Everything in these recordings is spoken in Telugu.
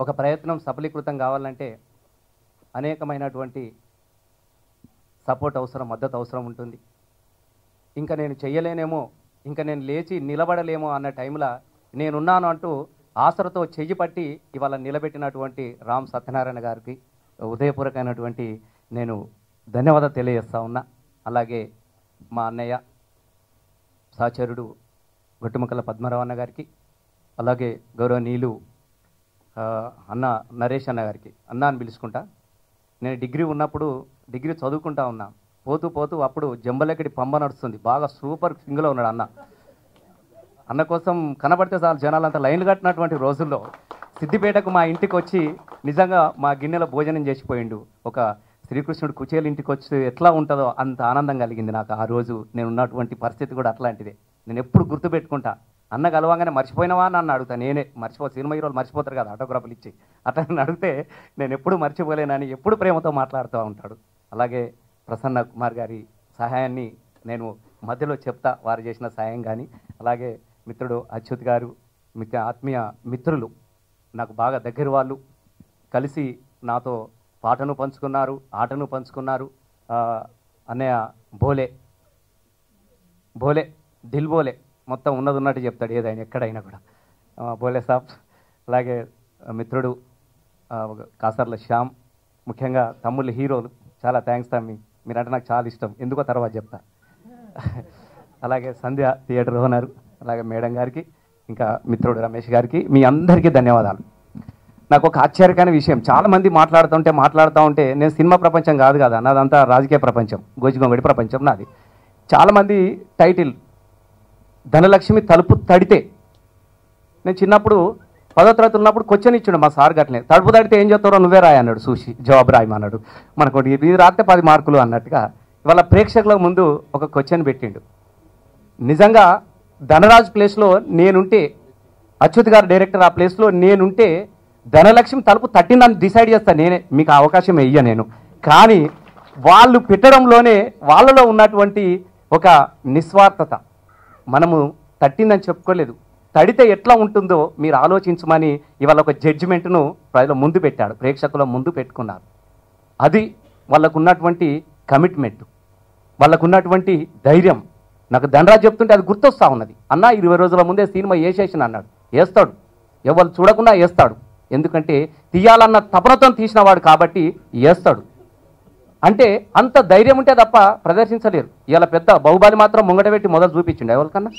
ఒక ప్రయత్నం సఫలీకృతం కావాలంటే అనేకమైనటువంటి సపోర్ట్ అవసరం మద్దతు అవసరం ఉంటుంది. ఇంకా నేను చెయ్యలేనేమో ఇంకా నేను లేచి నిలబడలేమో అన్న టైంలో నేనున్నాను అంటూ ఆసరతో చెయ్యి పట్టి ఇవాళ నిలబెట్టినటువంటి రామ్ సత్యనారాయణ గారికి ఉదయపూర్వకమైనటువంటి నేను ధన్యవాదాలు తెలియజేస్తా ఉన్నా. అలాగే మా అన్నయ్య సహచరుడు గొట్టుముక్కల పద్మరావు అన్న గారికి అలాగే గౌరవనీయులు అన్న నరేష్ అన్న గారికి. అన్న అని పిలుచుకుంటా. నేను డిగ్రీ ఉన్నప్పుడు డిగ్రీ చదువుకుంటా ఉన్నా. పోతూ పోతూ అప్పుడు జంబలెక్కడి పంబ నడుస్తుంది. బాగా సూపర్ సింగ్లో ఉన్నాడు అన్న. అన్న కోసం కనబడితే చాలు జనాలంతా లైన్లు కట్టినటువంటి రోజుల్లో సిద్దిపేటకు మా ఇంటికి వచ్చి నిజంగా మా గిన్నెలో భోజనం చేసిపోయిండు ఒక శ్రీకృష్ణుడు కుచేలు ఇంటికి వచ్చి ఎట్లా ఉంటుందో అంత ఆనందం కలిగింది నాకు. ఆ రోజు నేను ఉన్నటువంటి పరిస్థితి కూడా అట్లాంటిదే. నేను ఎప్పుడు గుర్తుపెట్టుకుంటా. అన్న కలవంగానే మర్చిపోయినవా అని నన్ను అడుగుతా. నేనే మర్చిపో సినిమా హీరోలు మర్చిపోతారు కదా ఆటోగ్రాఫ్లు ఇచ్చి. అట్లా నన్ను అడిగితే నేను ఎప్పుడు మర్చిపోలేనని ఎప్పుడు ప్రేమతో మాట్లాడుతూ ఉంటాడు. అలాగే ప్రసన్న కుమార్ గారి సహాయాన్ని నేను మధ్యలో చెప్తా వారు చేసిన సహాయం కానీ అలాగే మిత్రుడు అచ్యుత్ గారు మిత్ర ఆత్మీయ మిత్రులు నాకు బాగా దగ్గర వాళ్ళు కలిసి నాతో పాటను పంచుకున్నారు ఆటను పంచుకున్నారు. అన్నయ్య బోలే బోలే దిల్ బోలే. మొత్తం ఉన్నది ఉన్నట్టు చెప్తాడు ఏదైనా ఎక్కడైనా కూడా. బోలే సాబ్. అలాగే మిత్రుడు కాసర్ల శ్యామ్ ముఖ్యంగా తమ్ముళ్ళు హీరోలు. చాలా థ్యాంక్స్ తమ్మి. మీరంటే నాకు చాలా ఇష్టం. ఎందుకో తర్వాత చెప్తా. అలాగే సంధ్య థియేటర్ ఓనర్. అలాగే మేడం గారికి ఇంకా మిత్రుడు రమేష్ గారికి మీ అందరికీ ధన్యవాదాలు. నాకు ఒక ఆశ్చర్యకరమైన విషయం. చాలామంది మాట్లాడుతుంటే మాట్లాడుతూ ఉంటే నేను సినిమా ప్రపంచం కాదు కదా. నాదంతా రాజకీయ ప్రపంచం. గోజిగొంగడి ప్రపంచం నాది. చాలామంది టైటిల్ ధనలక్ష్మి తలుపు తడితే. నేను చిన్నప్పుడు పదో తరగతి ఉన్నప్పుడు క్వశ్చన్ ఇచ్చాడు మా సార్ గట్లనే తలుపు తడితే ఏం చేస్తారో నువ్వే రాయి అన్నాడు చూసి జవాబు రాయమన్నాడు మనకు ఇది రాస్తే పది మార్కులు అన్నట్టుగా ఇవాళ ప్రేక్షకుల ముందు ఒక క్వశ్చన్ పెట్టిండు. నిజంగా ధనరాజ్ ప్లేస్లో నేనుంటే అచ్యుత్ గారు డైరెక్టర్ ఆ ప్లేస్లో నేనుంటే ధనలక్ష్మి తలుపు తట్టిందని డిసైడ్ చేస్తా నేనే మీకు అవకాశం ఇయ్య నేను. కానీ వాళ్ళు పెట్టడంలోనే వాళ్ళలో ఉన్నటువంటి ఒక నిస్వార్థత. మనము తట్టిందని చెప్పుకోలేదు. తడితే ఎట్లా ఉంటుందో మీరు ఆలోచించమని ఇవాళ ఒక జడ్జిమెంట్ను ప్రజల ముందు పెట్టాడు ప్రేక్షకుల ముందు పెట్టుకున్నారు. అది వాళ్ళకు ఉన్నటువంటి కమిట్మెంట్ వాళ్ళకున్నటువంటి ధైర్యం. నాకు ధనరాజ్ చెప్తుంటే అది గుర్తొస్తా ఉన్నది. అన్న ఇరవై రోజుల ముందే సినిమా వేసేసిన అన్నాడు. వేస్తాడు. ఎవరు చూడకుండా వేస్తాడు. ఎందుకంటే తీయాలన్న తపనతో తీసినవాడు కాబట్టి వేస్తాడు. అంటే అంత ధైర్యం ఉంటే తప్ప ప్రదర్శించలేరు. ఇలా పెద్ద బాహుబలి మాత్రం ముంగట పెట్టి మొదలు చూపించిండు. ఎవరికన్నా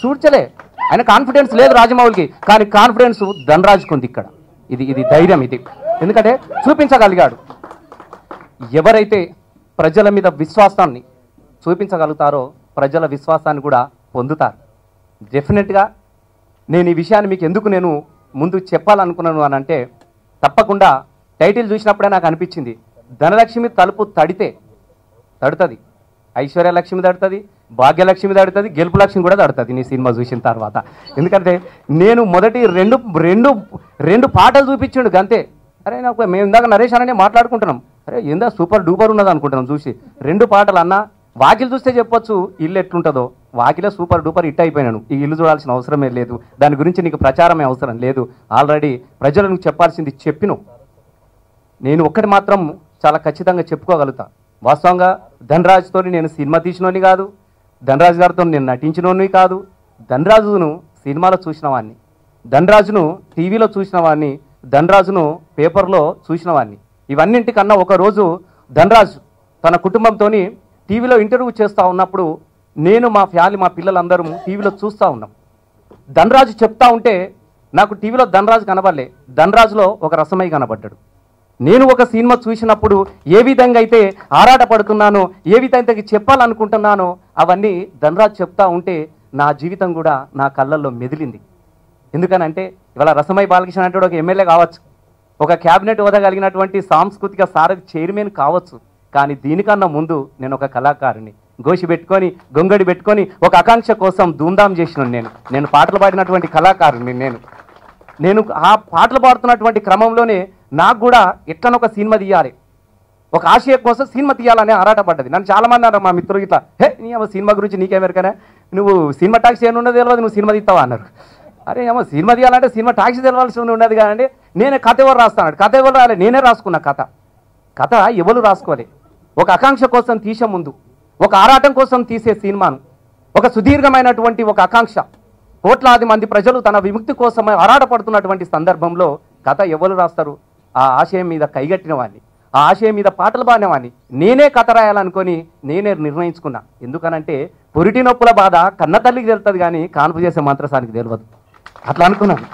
చూడ్చలే ఆయన కాన్ఫిడెన్స్ లేదు రాజమౌళికి కానీ కాన్ఫిడెన్స్ ధనరాజుకుంది ఇక్కడ. ఇది ఇది ధైర్యం ఇది. ఎందుకంటే చూపించగలిగాడు. ఎవరైతే ప్రజల మీద విశ్వాసాన్ని చూపించగలుగుతారో ప్రజల విశ్వాసాన్ని కూడా పొందుతారు. డెఫినెట్గా నేను ఈ విషయాన్ని మీకు ఎందుకు నేను ముందు చెప్పాలనుకున్నాను అని అంటే తప్పకుండా టైటిల్ చూసినప్పుడే నాకు అనిపించింది. ధనలక్ష్మి తలుపు తడితే తడుతుంది. ఐశ్వర్యలక్ష్మి తడుతుంది భాగ్యలక్ష్మి తడుతుంది గెలుపు లక్ష్మి కూడా తడుతుంది నీ సినిమా చూసిన తర్వాత. ఎందుకంటే నేను మొదటి రెండు రెండు రెండు పాటలు చూపించిండు అంతే అరే నాకు మేము ఇందాక నరేష్ అనే మాట్లాడుకుంటున్నాం. అరే ఏందా సూపర్ డూపర్ ఉన్నది అనుకుంటున్నాం చూసి. రెండు పాటలు అన్న వాకిలు చూస్తే చెప్పొచ్చు ఇల్లు ఎట్లుంటుందో. వాకిలే సూపర్ డూపర్ హిట్ అయిపోయినాను. ఈ ఇల్లు చూడాల్సిన అవసరమే లేదు. దాని గురించి నీకు ప్రచారమే అవసరం లేదు. ఆల్రెడీ ప్రజలకు చెప్పాల్సింది చెప్పిను. నేను ఒక్కటి మాత్రం చాలా ఖచ్చితంగా చెప్పుకోగలుగుతా. వాస్తవంగా ధనరాజుతో నేను సినిమా తీసినోని కాదు ధనరాజు గారితో నేను నటించినోని కాదు ధనరాజును సినిమాలో చూసిన వాడిని ధనరాజును టీవీలో చూసిన వాడిని ధనరాజును పేపర్లో చూసిన వాడిని ఇవన్నింటికన్నా ఒక రోజు ధనరాజు తన కుటుంబంతో టీవీలో ఇంటర్వ్యూ చేస్తూ ఉన్నప్పుడు నేను మా ఫ్యామిలీ మా పిల్లలందరూ టీవీలో చూస్తూ ఉన్నాం. ధనరాజు చెప్తా ఉంటే నాకు టీవీలో ధనరాజు కనబడలే. ధనరాజులో ఒక రసమై కనబడ్డాడు. నేను ఒక సినిమా చూసినప్పుడు ఏ విధంగా అయితే ఆరాటపడుతున్నానో ఏ విధంగా అయితే చెప్పాలనుకుంటున్నానో అవన్నీ ధనరాజ్ చెప్తా ఉంటే నా జీవితం కూడా నా కళ్ళల్లో మెదిలింది. ఎందుకనంటే ఇవాళ రసమై బాలకృష్ణ అంటే ఒక ఎమ్మెల్యే కావచ్చు ఒక క్యాబినెట్ హోదా కలిగినటువంటి సాంస్కృతిక సారథి చైర్మన్ కావచ్చు కానీ దీనికన్నా ముందు నేను ఒక కళాకారుని. గోషి పెట్టుకొని గొంగడి పెట్టుకొని ఒక ఆకాంక్ష కోసం ధూమ్ధాం చేసిన నేను. నేను పాటలు పాడినటువంటి కళాకారుని నేను. నేను ఆ పాటలు పాడుతున్నటువంటి క్రమంలోనే నాకు కూడా ఎట్లనొక ఒక సినిమా తీయాలి. ఒక ఆశయం కోసం సినిమా తీయాలని ఆరాటపడ్డది. నన్ను చాలా మంది అన్నారు మా మిత్రులు ఇట్లా హే నీ ఏమో సినిమా గురించి నీకేమెరకనే నువ్వు సినిమా టాక్స్ ఏమున్నది తెలియదు నువ్వు సినిమా తీస్తావా? అన్నారు. అరే ఏమో సినిమా తీయాలంటే సినిమా టాక్సీ తెలవాల్సి ఉన్నది కానీ నేనే కథ ఎవరు రాస్తాను కథ ఎవరు రాలే నేనే రాసుకున్న కథ. కథ ఎవరు రాసుకోవాలి? ఒక ఆకాంక్ష కోసం తీసే ముందు ఒక ఆరాటం కోసం తీసే సినిమాను ఒక సుదీర్ఘమైనటువంటి ఒక ఆకాంక్ష కోట్లాది మంది ప్రజలు తన విముక్తి కోసం ఆరాటపడుతున్నటువంటి సందర్భంలో కథ ఎవరు రాస్తారు? ఆ ఆశయం మీద కైగట్టిన వాడిని ఆ ఆశయం మీద పాటలు పాడిన వాడిని నేనే కథ రాయాలనుకొని నేనే నిర్ణయించుకున్నా. ఎందుకనంటే పురిటి నొప్పుల బాధ కన్న తల్లికి తెలుస్తుంది కానీ కాన్పు చేసే మంత్రసానికి తెలియదు అట్లా అనుకున్నాను.